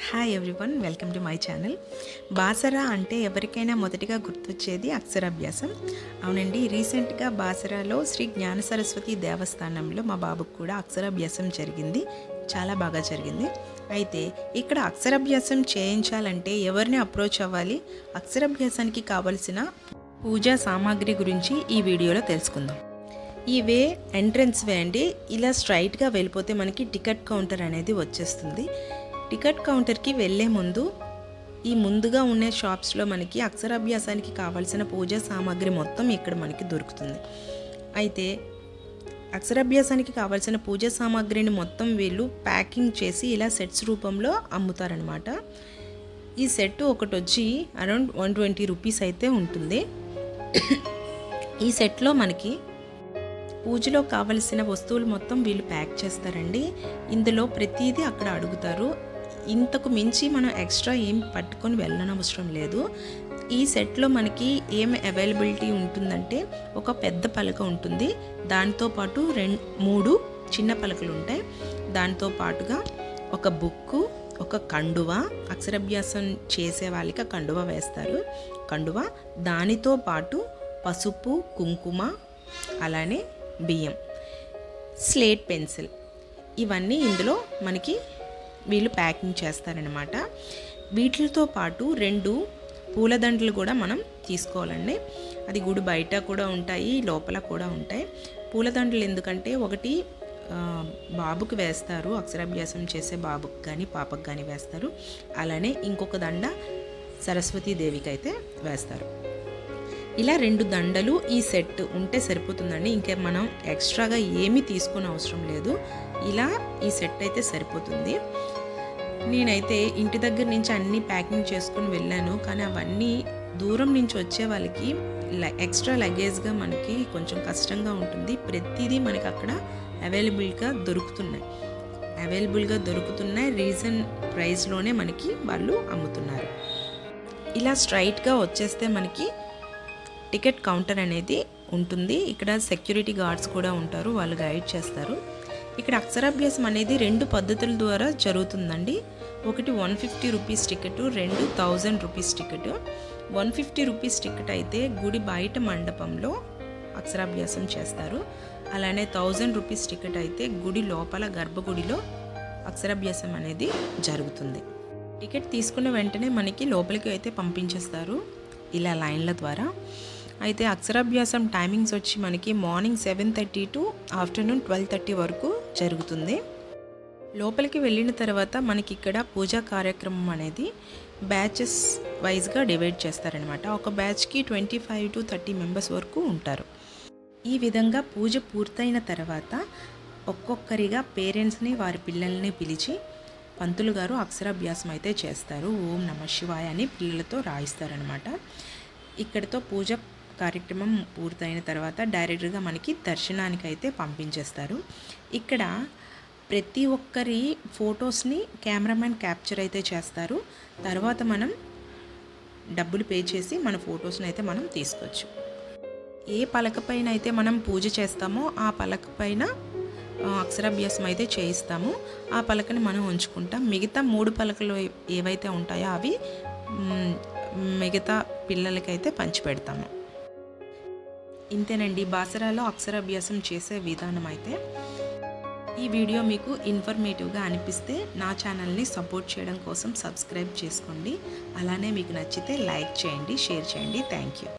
Hi everyone welcome to my channel Basara అంటే ఎవరికైనా మొదటిగా గుర్తొచ్చేది అక్షరాభ్యాసం. అవునండి రీసెంట్గా బాసరాలో శ్రీ జ్ఞాన సరస్వతి దేవస్థానంలో మా బాబుకు కూడా అక్షరాభ్యాసం జరిగింది. చాలా బాగా జరిగింది. అయితే ఇక్కడ అక్షరాభ్యాసం చేయించాలంటే ఎవరిని అప్రోచ్ అవ్వాలి? అక్షరాభ్యాసానికి కావలసిన పూజా సామాగ్రి గురించి ఈ వీడియోలో తెలుసుకుందాం. ఈ వే ఎంట్రన్స్ వే అండి. ఇలా స్ట్రైట్గా వెళ్ళిపోతే మనకి టికెట్ కౌంటర్ అనేది వచ్చేస్తుంది. టికెట్ కౌంటర్కి వెళ్ళే ముందు ఈ ముందుగా ఉండే షాప్స్లో మనకి అక్షరాభ్యాసానికి కావాల్సిన పూజా సామాగ్రి మొత్తం ఇక్కడ మనకి దొరుకుతుంది. అయితే అక్షరాభ్యాసానికి కావాల్సిన పూజా సామాగ్రిని మొత్తం వీళ్ళు ప్యాకింగ్ చేసి ఇలా సెట్స్ రూపంలో అమ్ముతారనమాట ఈ సెట్ ఒకటి వచ్చి అరౌండ్ వన్ ట్వంటీ రూపీస్ అయితే ఉంటుంది. ఈ సెట్లో మనకి పూజలో కావలసిన వస్తువులు మొత్తం వీళ్ళు ప్యాక్ చేస్తారండి. ఇందులో ప్రతిదీ అక్కడ అడుగుతారు. ఇంతకు మించి మనం ఎక్స్ట్రా ఏం పట్టుకొని వెళ్ళనవసరం లేదు. ఈ సెట్లో మనకి ఏం అవైలబిలిటీ ఉంటుందంటే ఒక పెద్ద పలక ఉంటుంది. దానితో పాటు రెండు మూడు చిన్న పలకలు ఉంటాయి దాంతో పాటుగా ఒక బుక్కు ఒక కండువ అక్షరాభ్యాసం చేసే వాళ్ళకి కండువ వేస్తారు. కండువ దానితో పాటు పసుపు కుంకుమ అలానే బియ్యం. Slate pencil. ఇవన్నీ ఇందులో మనకి వీళ్ళు ప్యాకింగ్ చేస్తారనమాట వీటితో పాటు రెండు పూలదండలు కూడా మనం తీసుకోవాలండి. అది గుడి బయట కూడా ఉంటాయి లోపల కూడా ఉంటాయి. పూలదండలు ఎందుకంటే ఒకటి బాబుకి వేస్తారు అక్షరాభ్యాసం చేసే బాబుకి కానీ పాపకు కానీ వేస్తారు. అలానే ఇంకొక దండ సరస్వతీదేవికి అయితే వేస్తారు. ఇలా రెండు దండలు ఈ సెట్ ఉంటే సరిపోతుందండి. ఇంకా మనం ఎక్స్ట్రాగా ఏమీ తీసుకునే అవసరం లేదు. ఇలా ఈ సెట్ అయితే సరిపోతుంది. నేనైతే ఇంటి దగ్గర నుంచి అన్నీ ప్యాకింగ్ చేసుకుని వెళ్ళాను. కానీ అవన్నీ దూరం నుంచి వచ్చే వాళ్ళకి ల- ఎక్స్ట్రా లగేజ్గా మనకి కొంచెం కష్టంగా ఉంటుంది. ప్రతిదీ మనకి అక్కడ అవైలబుల్గా దొరుకుతున్నాయి. అవైలబుల్గా దొరుకుతున్నాయి. రీజన్ ప్రైస్లోనే మనకి వాళ్ళు అమ్ముతున్నారు. ఇలా స్ట్రైట్గా వచ్చేస్తే మనకి టికెట్ కౌంటర్ అనేది ఉంటుంది. ఇక్కడ సెక్యూరిటీ గార్డ్స్ కూడా ఉంటారు. వాళ్ళు గైడ్ చేస్తారు. ఇక్కడ అక్షరాభ్యాసం అనేది రెండు పద్ధతుల ద్వారా జరుగుతుందండి. ఒకటి వన్ ఫిఫ్టీ రూపీస్ టికెట్ రెండు thousand rupees ticket. One fifty rupees ticket అయితే గుడి బయట మండపంలో అక్షరాభ్యాసం చేస్తారు. అలానే థౌజండ్ రూపీస్ టికెట్ అయితే గుడి లోపల గర్భగుడిలో అక్షరాభ్యాసం అనేది జరుగుతుంది. టికెట్ తీసుకున్న వెంటనే మనకి లోపలికి అయితే పంపించేస్తారు ఇలా లైన్ల ద్వారా. అయితే అక్షరాభ్యాసం టైమింగ్స్ వచ్చి మనకి morning seven thirty to afternoon twelve thirty వరకు జరుగుతుంది. లోపలికి వెళ్ళిన తర్వాత మనకి ఇక్కడ పూజా కార్యక్రమం అనేది బ్యాచెస్ వైజ్గా డివైడ్ చేస్తారనమాట. ఒక బ్యాచ్కి twenty five to thirty members వరకు ఉంటారు. ఈ విధంగా పూజ పూర్తయిన తర్వాత ఒక్కొక్కరిగా పేరెంట్స్ని వారి పిల్లల్ని పిలిచి పంతులు గారు అక్షరాభ్యాసం అయితే చేస్తారు. ఓం నమ శివాయ అని పిల్లలతో రాయిస్తారనమాట. ఇక్కడితో పూజ కార్యక్రమం పూర్తయిన తర్వాత డైరెక్ట్గా మనకి దర్శనానికి అయితే పంపించేస్తారు. ఇక్కడ ప్రతి ఒక్కరి ఫొటోస్ని కెమెరామెన్ క్యాప్చర్ అయితే చేస్తారు. తర్వాత మనం డబ్బులు పే చేసి మన ఫొటోస్ని అయితే మనం తీసుకోవచ్చు. ఏ పలక పైన అయితే మనం పూజ చేస్తామో ఆ పలక పైన అక్షరాభ్యాసం అయితే చేయిస్తాము. ఆ పలకని మనం ఉంచుకుంటాం. మిగతా మూడు పలకలు ఏవైతే ఉంటాయో అవి మిగతా పిల్లలకైతే పంచిపెడతాము. ఇంతేనండి. బాసరాలో అక్షరాభ్యాసం చేసే విధానం అయితే ఈ వీడియో మీకు ఇన్ఫర్మేటివ్గా అనిపిస్తే నా ఛానల్ని సపోర్ట్ చేయడం కోసం సబ్స్క్రైబ్ చేసుకోండి. అలానే మీకు నచ్చితే లైక్ చేయండి షేర్ చేయండి. Thank you.